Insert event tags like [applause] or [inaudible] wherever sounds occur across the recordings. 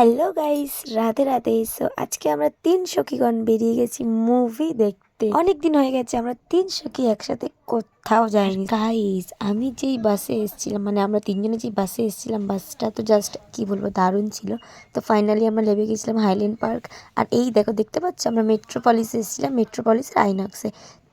Hello guys Radhe Radhe. So আজকে আমরা তিন সখীগণ বেরিয়ে গেছি মুভি দেখতে। অনেক দিন হয়ে গেছে, আমরা তিন সখী একসাথে কোথাও যাইনি। গাইস আমি যেই বাসে এসেছিলাম মানে আমরা তিনজনে যেই বাসে এসেছিলাম বাসটা তো জাস্ট কি বলব, দারুণ ছিল। তো ফাইনালি আমরা লেবে গেছিলাম হাইল্যান্ড পার্ক আর এই দেখো, দেখতে পাচ্ছ? আমরা মেট্রোপলিসে এসেছিলাম মেট্রোপলিসের আইনক্সে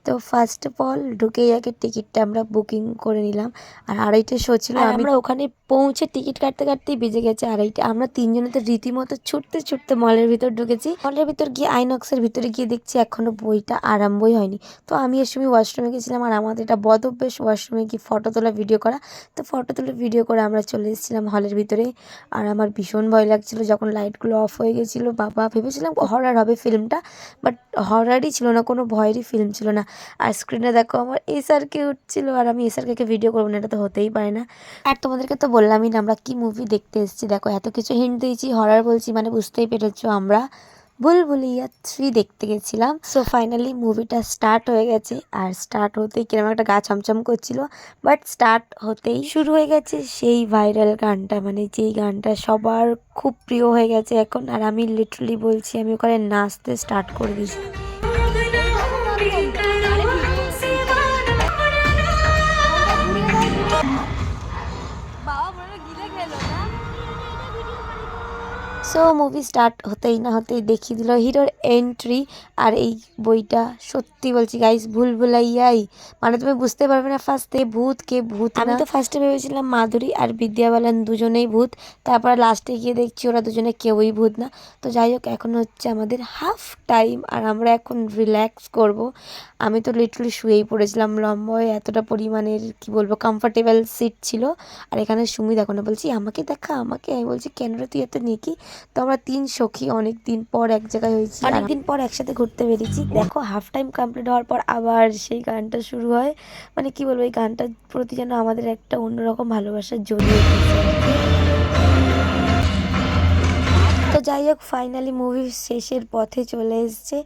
তো ফার্স্ট অফ অল ঢুকেই আগে টিকিটটা আমরা বুকিং করে নিলাম। আর আড়াইটে শো ছিল আমরা ওখানে পৌঁছে টিকিট কাটতে কাটতেই বেজে গেছে আড়াইটে। আমরা তিনজনে তো রীতিমতো ছুটতে ছুটতে মলের ভিতর ঢুকেছি। মলের ভিতর গিয়ে আইনক্সের ভিতরে গিয়ে দেখছি এখনও বইটা আরম্ভই হয়নি। তো আমি এর সময় ওয়াশরুমে গেছিলাম আর আমাদের এটা বদ অভ্যেস ওয়াশরুমে গিয়ে ফটো তোলা ভিডিও করা। তো ফটো তুলে ভিডিও করে আমরা চলে এসেছিলাম হলের ভিতরে। আর আমার ভীষণ ভয় লাগছিল যখন লাইটগুলো অফ হয়ে গেছিল। বাবা ভেবেছিলাম হরার হবে ফিল্মটা বাট হরারই ছিল না কোনো ভয়েরই ফিল্ম ছিল না। আর স্ক্রিনে দেখো আমার এসআরকে উঠছিল আর আমি এসআরকে ভিডিও করব না, এটা তো হতেই পারে না। আর তোমাদেরকে তো বললামই না, আমরা কি মুভি দেখতে এসেছি, দেখো এত কিছু হিন্ট দিয়েছি হরার বলছি মানে বুঝতেই পেরেছ আমরা। বুলবুলিয়া থ্রি দেখতে গেছিলাম। সো ফাইনালি মুভিটা স্টার্ট হয়ে গেছে, আর স্টার্ট হতেই কীরকম একটা গা ছমছম করছিল বাট স্টার্ট হতেই শুরু হয়ে গেছে সেই ভাইরাল গানটা মানে যেই গানটা সবার খুব প্রিয় হয়ে গেছে এখন, আর আমি লিটারালি বলছি, আমি ওখানে নাচতে স্টার্ট করে দিয়েছি। সো মুভি স্টার্ট হতেই না হতেই দেখিয়ে দিল হিরোর এন্ট্রি আর এই বইটা। সত্যি বলছি গাইস ভুল ভুলাইয়াই। মানে তুমি বুঝতে পারবে না ফার্স্টে ভূত কে ভূত আমি তো ফার্স্টে ভেবেছিলাম মাধুরী আর বিদ্যা বালান দুজনেই ভূত। তারপর লাস্টে গিয়ে দেখছি ওরা দুজনে কেউই ভূত না। তো যাই হোক এখন হচ্ছে আমাদের হাফ টাইম আর আমরা এখন রিল্যাক্স করব। আমি তো লিটারালি শুয়েই পড়েছিলাম লম্বা হয়ে এতটা পরিমাণের কি বলব কমফোর্টেবল সিট ছিল। আর এখানে সুমি দেখো না বলছি আমাকে দেখা আমাকে? আমি বলছি কেন তুই এত নেকি? তো আমরা তিন সখী অনেক দিন পর এক জায়গায় হয়েছি। অনেকদিন পর একসাথে ঘুরতে বেরিয়েছি। দেখো হাফ টাইম কমপ্লিট হওয়ার পর আবার সেই গানটা শুরু হয়। মানে কি বলব এই গানটার প্রতি যেন আমাদের একটা অন্যরকম ভালোবাসা জড়িয়ে তো যাই হোক ফাইনালি মুভি শেষের পথে চলে এসছে।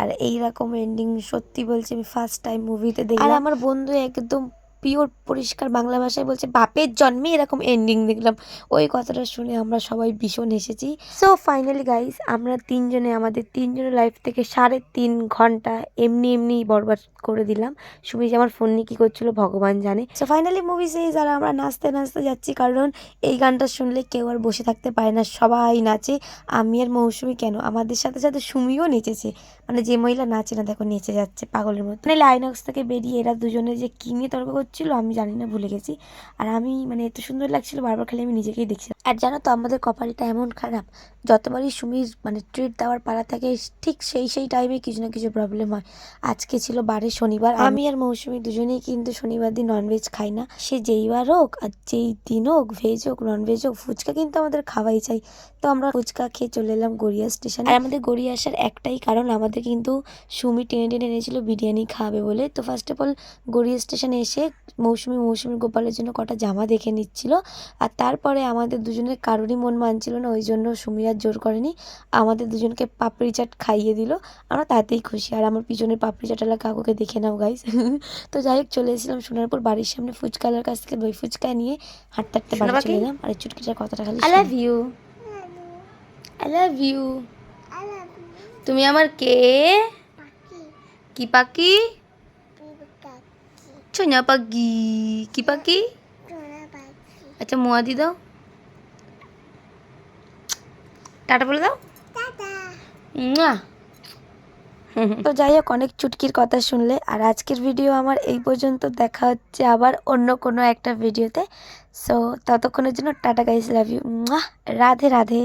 আর এইরকম এন্ডিং সত্যি বলছি আমি ফার্স্ট টাইম মুভিতে দেখি আর আমার বন্ধু একদম পিওর পরিষ্কার বাংলা ভাষায় বলছে, বাপের জন্মে এরকম এন্ডিং দেখলাম। ওই কথাটা শুনে আমরা সবাই ভীষণ হেসেছি। সো ফাইনালি গাইস আমরা তিনজনে, আমাদের তিনজনের লাইফ থেকে সাড়ে তিন ঘণ্টা এমনি এমনি বরবাদ করে দিলাম। সুমি যে আমার ফোন নিয়ে কী করছিল ভগবান জানে। সো ফাইনালি মুভি শেষ আর আমরা নাচতে নাচতে যাচ্ছি কারণ এই গানটা শুনলে কেউ আর বসে থাকতে পারে না, সবাই নাচে। আমি আর মৌসুমি কেন? আমাদের সাথে সাথে সুমিও নেচেছে। মানে যে মহিলা নাচে না, দেখো নেচে যাচ্ছে পাগলের মতো। মানে লাইনক্স থেকে বেরিয়ে এরা দুজনে যে কী নিয়ে তর্ক করছিল আমি জানি না ভুলে গেছি। আর আমি মানে এত সুন্দর লাগছিল বারবার খালি আমি নিজেকেই দেখছিলাম। আর জানো তো আমাদের কপালটা এমন খারাপ যতবারই সুমির মানে ট্রিট দেওয়ার পালা থাকে ঠিক সেই সেই টাইমে কিছু না কিছু প্রবলেম হয়। আজকে ছিল বারে শনিবার আমি আর মৌসুমি দুজনেই কিন্তু শনিবার দিন ননভেজ খাই না। সে যেই বার হোক আর যেই দিন হোক ভেজ হোক ননভেজ হোক ফুচকা কিন্তু আমাদের খাওয়াই চাই। তো আমরা ফুচকা খেয়ে চলে এলাম গড়িয়া স্টেশন আর আমাদের গড়িয়া আসার একটাই কারণ আমাদের কিন্তু সুমি টেনে টেনে এনেছিল বিরিয়ানি খাবে বলে। তো ফার্স্ট অফ অল গড়িয়া স্টেশনে এসে মৌসুমি মৌসুমি গোপালের জন্য কটা জামা দেখে নিচ্ছিল। আর তারপরে আমাদের দুজনের কারোরই মন মানছিল না ওই জন্য সুমি আর জোর করেনি। আমাদের দুজনকে পাপড়ি চাট খাইয়ে দিল। আমরা তাতেই খুশি। আর আমার পিছনের পাপড়ি চাটালা কাকুকে দেখে নাও গাইস [laughs] তো যাই হোক চলে এসেছিলাম সোনারপুর বাড়ির সামনে ফুচকালার কাছ থেকে। দই ফুচকা নিয়ে হাঁটতে হাঁটতে বাড়ি চলে এলাম। আর চুটকিটার কথাটা খালি I love you I love you তুমি আমার কে? কি পাখি? ছোনা পাখি কি পাখি আচ্ছা মোয়া দি দাও টাটা বলে দাও মুয়া। তো যাই হোক, অনেক চুটকির কথা শুনলে। আর আজকের ভিডিও আমার এই পর্যন্ত। দেখা হচ্ছে আবার অন্য কোনো একটা ভিডিওতে সো ততক্ষণের জন্য tata guys love you Radhe Radhe.